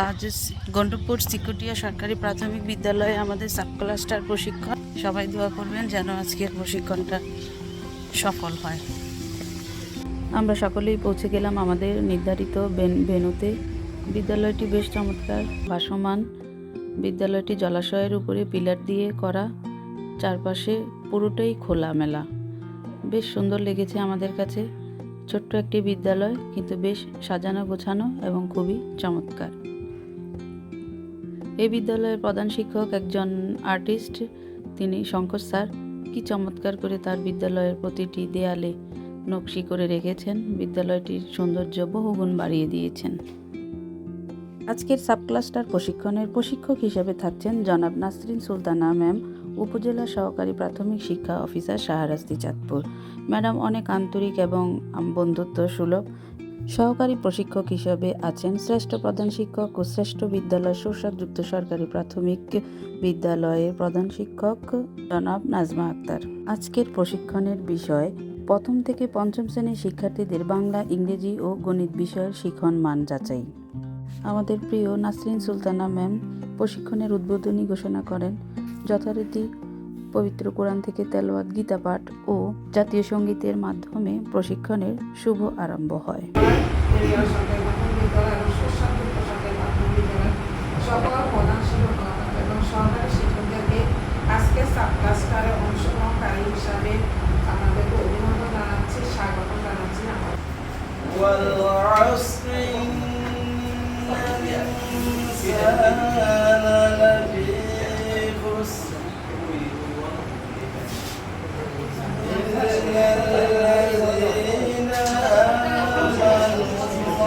আজ গন্ডপুর সিকুটিয়া সরকারি প্রাথমিক বিদ্যালয়ে আমাদের সাব ক্লাস্টার প্রশিক্ষণ। সবাই দোয়া করবেন যেন আজকের প্রশিক্ষণটা সফল হয়। আমরা সকলেই পৌঁছে গেলাম আমাদের নির্ধারিত বেন- ভেন্যুতে বিদ্যালয়টি বেশ চমৎকার, ভাসমান। বিদ্যালয়টি জলাশয়ের উপরে পিলার দিয়ে করা। চারপাশে পুরোটাই খোলামেলা। বেশ সুন্দর লেগেছে আমাদের কাছে। ছোট্ট একটি বিদ্যালয়, কিন্তু বেশ সাজানো গোছানো এবং খুবই চমৎকার। এই বিদ্যালয়ের প্রধান শিক্ষক একজন আর্টিস্ট, তিনি শঙ্কর স্যার। কি চমৎকার করে তার বিদ্যালয়ের প্রতিটি দেয়ালে নকশি করে রেখেছেন। বিদ্যালয়টির সৌন্দর্য বহুগুণ বাড়িয়ে দিয়েছেন। আজকের সাব ক্লাস্টার প্রশিক্ষণের প্রশিক্ষক হিসেবে থাকছেন জনাব নাসরিন সুলতানা ম্যাম, উপজেলা সহকারী প্রাথমিক শিক্ষা অফিসার শাহরাস্তি চাঁদপুর। ম্যাডাম অনেক আন্তরিক এবং বন্ধুত্ব সুলভ সহকারী প্রশিক্ষক হিসেবে আছেন শ্রেষ্ঠ প্রধান শিক্ষক ও শ্রেষ্ঠ বিদ্যালয় যুক্ত সরকারি প্রাথমিক বিদ্যালয়ের প্রধান শিক্ষক জনাব নাজমা আক্তার। আজকের প্রশিক্ষণের বিষয়, প্রথম থেকে পঞ্চম শ্রেণির শিক্ষার্থীদের বাংলা, ইংরেজি ও গণিত বিষয়ের শিখন মান যাচাই। আমাদের প্রিয় নাসরিন সুলতানা ম্যাম প্রশিক্ষণের উদ্বোধনী ঘোষণা করেন, যথারীতি পবিত্র কোরআন থেকে তেলাওয়াত গীতা পাঠ ও জাতীয় সঙ্গীতের মাধ্যমে প্রশিক্ষণের শুভ আরম্ভ হয় পরিবার সরকারি প্রাথমিক বিদ্যালয় এবং সুস্বাস্থ্য সরকারি প্রাথমিক বিদ্যালয় সকল প্রধান শিক্ষক এবং সহকারী শিক্ষকদেরকে আজকে সাব ক্লাস্টারে অংশগ্রহণকারী হিসাবে আমাদেরকে অভিনন্দন জানাচ্ছি স্বাগত জানাচ্ছি আমার والعصر إن الإنسان لفي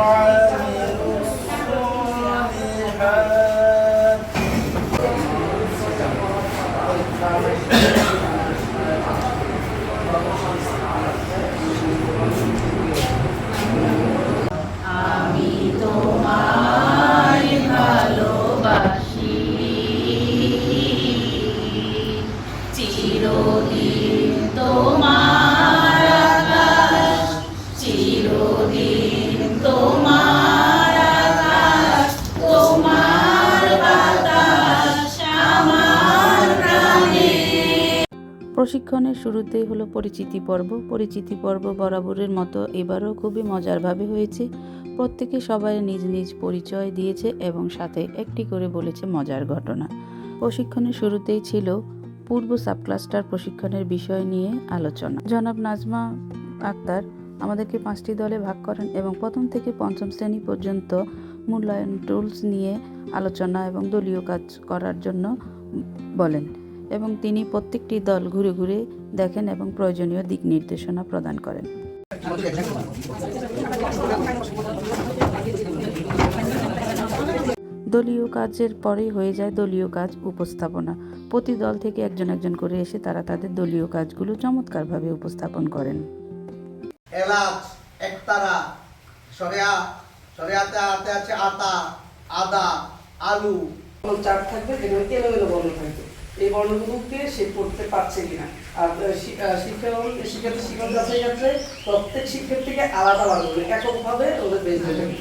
وعملوا الصالحات প্রশিক্ষণের শুরুতেই হলো পরিচিতি পর্ব। পরিচিতি পর্ব বরাবরের মতো এবারও খুবই মজারভাবে হয়েছে। প্রত্যেকে সবাই নিজ নিজ পরিচয় দিয়েছে এবং সাথে একটি করে বলেছে মজার ঘটনা। প্রশিক্ষণের শুরুতেই ছিল পূর্ব সাবক্লাস্টার প্রশিক্ষণের বিষয় নিয়ে আলোচনা। জনাব নাজমা আক্তার আমাদেরকে পাঁচটি দলে ভাগ করেন এবং প্রথম থেকে পঞ্চম শ্রেণি পর্যন্ত মূল্যায়ন টুলস নিয়ে আলোচনা এবং দলীয় কাজ করার জন্য বলেন। এবং তিনি প্রত্যেকটি দল ঘুরে ঘুরে দেখেন এবং প্রয়োজনীয় দিক নির্দেশনা প্রদান করেন। দলীয় কাজের পরেই হয়ে যায় দলীয় কাজ উপস্থাপনা। প্রতি দল থেকে একজন একজন করে এসে তারা তাদের দলীয় কাজগুলো চমৎকারভাবে উপস্থাপন করেন। এলাচ একতারা সরেয়া সরেয়াতে আতে আছে আতা আদা আলু। থাকবে বর্ণ থাকবে। এই বর্ণগুলোকে সে পড়তে পারছে কিনা। আর শিক্ষক শিক্ষার্থী শিক্ষক যাচাই যাচ্ছে প্রত্যেক শিক্ষার্থীকে আলাদা আলাদা করে এককভাবে ওদের বেঁচে যাবে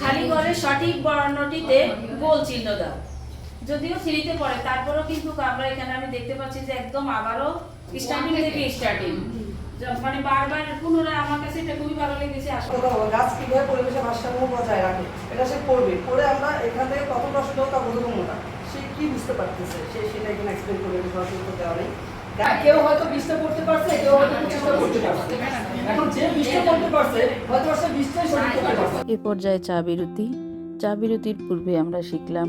খালি ঘরে সঠিক বর্ণটিতে গোল চিহ্ন দাও। যদিও থ্রিতে পড়ে তারপরেও কিন্তু আমরা এখানে আমি দেখতে পাচ্ছি যে একদম আবারও স্টার্টিং থেকে স্টার্টিং মানে বারবার পুনরায় আমার কাছে এটা খুবই ভালো লেগেছে আসলে গাছ কীভাবে পরিবেশে ভারসাম্য বজায় রাখে এটা সে পড়বে। পড়ে আমরা এখানে প্রথম প্রশ্ন তার বোধগম্যতা। সে কি বুঝতে পারতেছে? সে সেটা এখানে এক্সপ্লেন সরাসরি উত্তর দেওয়া কেউ হয়তো বিশটা পড়তে পারছে কেউ হয়তো পঁচিশটা পড়তে পারছে। এখন যে বিশটা পড়তে পারছে হয়তো সে বিশটাই সঠিক করতে পারছে। এ পর্যায়ে চা বিরতি। চা বিরতির পূর্বে আমরা শিখলাম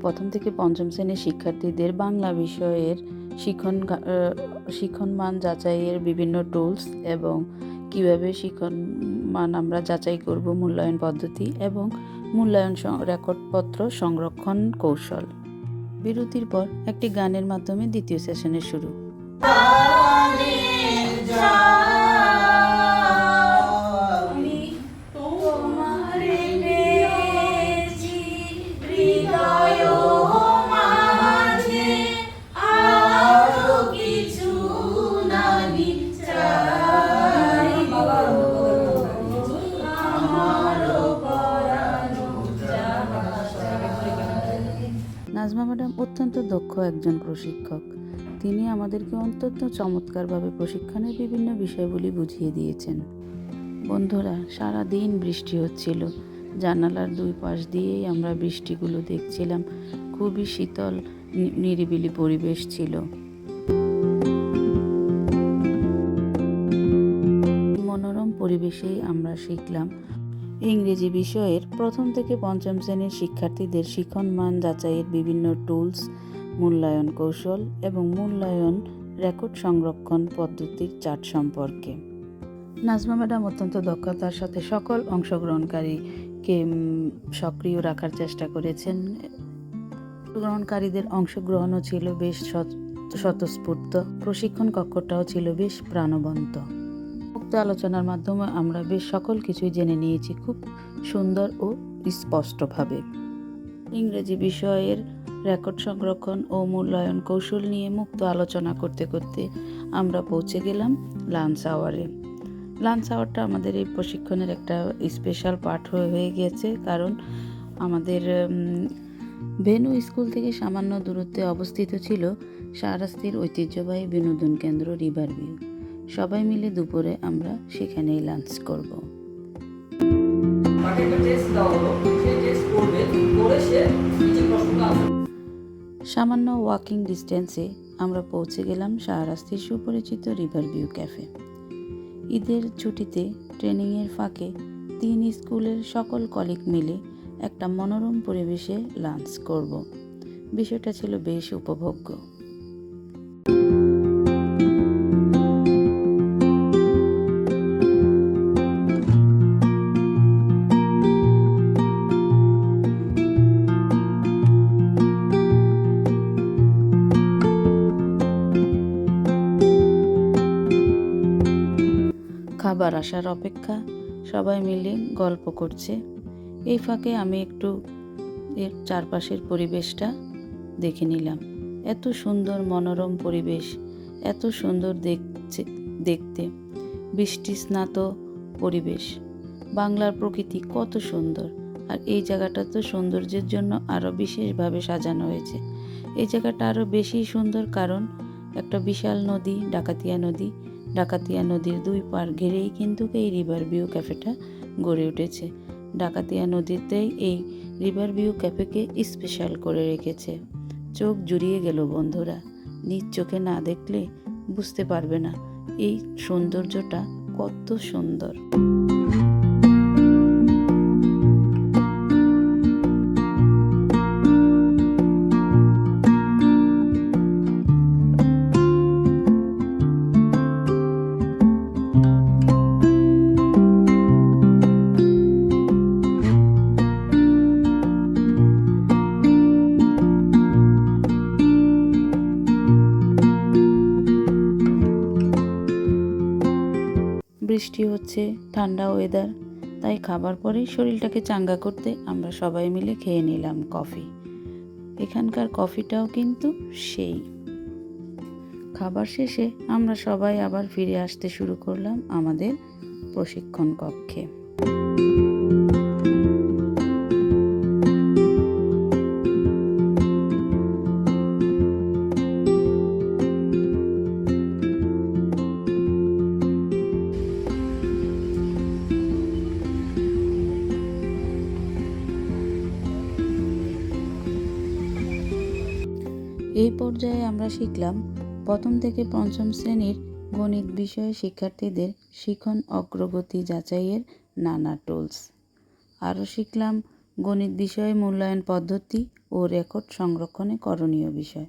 প্রথম থেকে পঞ্চম শ্রেণির শিক্ষার্থীদের বাংলা বিষয়ের শিক্ষণ আহ, মান যাচাইয়ের বিভিন্ন টুলস এবং কীভাবে শিখন মান আমরা যাচাই করব মূল্যায়ন পদ্ধতি এবং মূল্যায়ন রেকর্ডপত্র সংরক্ষণ কৌশল। বিরতির পর একটি গানের মাধ্যমে দ্বিতীয় সেশনের শুরু। দক্ষ একজন প্রশিক্ষক। তিনি আমাদেরকে অত্যন্ত চমৎকারভাবে প্রশিক্ষণের বিভিন্ন বিষয়গুলি বুঝিয়ে দিয়েছেন। বন্ধুরা সারা দিন বৃষ্টি হচ্ছিল। জানালার দুই পাশ দিয়েই আমরা বৃষ্টিগুলো দেখছিলাম। খুবই শীতল নিরিবিলি পরিবেশ ছিল। মনোরম পরিবেশেই আমরা শিখলাম। ইংরেজি বিষয়ের প্রথম থেকে পঞ্চম শ্রেণির শিক্ষার্থীদের শিখন মান যাচাইয়ের বিভিন্ন টুলস মূল্যায়ন কৌশল এবং মূল্যায়ন রেকর্ড সংরক্ষণ পদ্ধতির চার্ট সম্পর্কে। নাজমা ম্যাডাম অত্যন্ত দক্ষতার সাথে সকল অংশগ্রহণকারীকে সক্রিয় রাখার চেষ্টা করেছেন। অংশগ্রহণকারীদের অংশগ্রহণও ছিল বেশ স্বতঃস্ফূর্ত। প্রশিক্ষণ কক্ষটাও ছিল বেশ প্রাণবন্ত। উক্ত আলোচনার মাধ্যমে আমরা বেশ সকল কিছুই জেনে নিয়েছি খুব সুন্দর ও স্পষ্টভাবে। ইংরেজি বিষয়ের রেকর্ড সংরক্ষণ ও মূল্যায়ন কৌশল নিয়ে মুক্ত আলোচনা করতে করতে আমরা পৌঁছে গেলাম লাঞ্চ আওয়ারে। লাঞ্চ আওয়ারটা আমাদের এই প্রশিক্ষণের একটা স্পেশাল পার্ট হয়ে গিয়েছে, কারণ আমাদের ভেনু স্কুল থেকে সামান্য দূরত্বে অবস্থিত ছিল শাহরাস্তির ঐতিহ্যবাহী বিনোদন কেন্দ্র রিভার ভিউ সবাই মিলে দুপুরে আমরা সেখানেই লাঞ্চ করব। টেস্ট হলো সেই টেস্ট করবে, করে সে প্রশ্নটা answer সামান্য ওয়াকিং ডিস্টেন্সে আমরা পৌঁছে গেলাম শাহরাস্তির সুপরিচিত রিভার ভিউ ক্যাফে ঈদের ছুটিতে ট্রেনিংয়ের ফাঁকে তিন স্কুলের সকল কলিগ মিলে একটা মনোরম পরিবেশে লাঞ্চ করব। বিষয়টা ছিল বেশ উপভোগ্য। খাবার আসার অপেক্ষা সবাই মিলে গল্প করছে। এই ফাঁকে আমি একটু এর চারপাশের পরিবেশটা দেখে নিলাম। এত সুন্দর মনোরম পরিবেশ, এত সুন্দর দেখছে, দেখতে। বৃষ্টি স্নাত পরিবেশ। বাংলার প্রকৃতি কত সুন্দর। আর এই জায়গাটা তো সৌন্দর্যের জন্য আরও বিশেষভাবে সাজানো হয়েছে। এই জায়গাটা আরও বেশি সুন্দর কারণ একটা বিশাল নদী, ডাকাতিয়া নদী ডাকাতিয়া নদীর দুই পার ঘিরেই কিন্তু এই রিভার ভিউ ক্যাফেটা গড়ে উঠেছে। ডাকাতিয়া নদীতেই এই রিভার ভিউ ক্যাফেকে স্পেশাল করে রেখেছে। চোখ জুড়িয়ে গেল বন্ধুরা। নিজ চোখে না দেখলে বুঝতে পারবে না এই সৌন্দর্যটা কত সুন্দর। বৃষ্টি হচ্ছে, ঠান্ডা ওয়েদার তাই খাবার পরেই শরীরটাকে চাঙ্গা করতে আমরা সবাই মিলে খেয়ে নিলাম কফি এখানকার কফিটাও কিন্তু সেই। খাবার শেষে আমরা সবাই আবার ফিরে আসতে শুরু করলাম আমাদের প্রশিক্ষণ কক্ষে। এই পর্যায়ে আমরা শিখলাম প্রথম থেকে পঞ্চম শ্রেণির গণিত বিষয়ে শিক্ষার্থীদের শিখন অগ্রগতি যাচাইয়ের নানা টুলস আরও শিখলাম গণিত বিষয়ে মূল্যায়ন পদ্ধতি ও রেকর্ড সংরক্ষণে করণীয় বিষয়।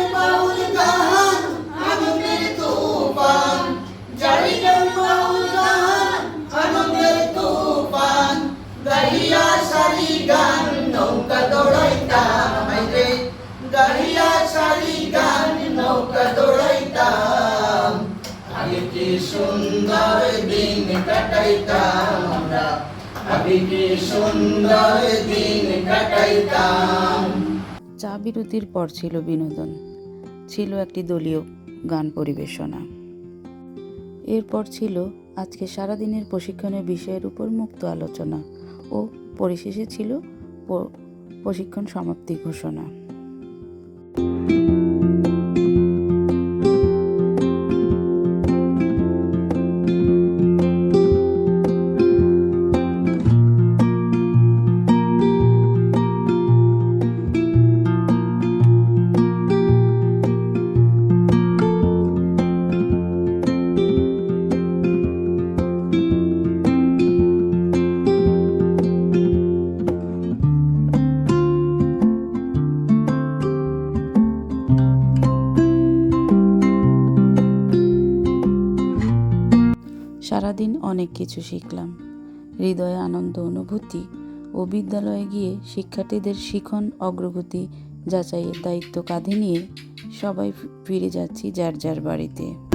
চা বিরতির পর ছিল বিনোদন, ছিল একটি দলীয় গান পরিবেশনা। এরপর ছিল আজকে সারাদিনের প্রশিক্ষণের বিষয়ের উপর মুক্ত আলোচনা ও পরিশেষে ছিল প্রশিক্ষণ সমাপ্তি ঘোষণা। সারাদিন অনেক কিছু শিখলাম। হৃদয়ে আনন্দ, অনুভূতি ও বিদ্যালয়ে গিয়ে শিক্ষার্থীদের শিখন, অগ্রগতি, যাচাইয়ের দায়িত্ব কাঁধে নিয়ে সবাই ফিরে যাচ্ছি যার যার বাড়িতে।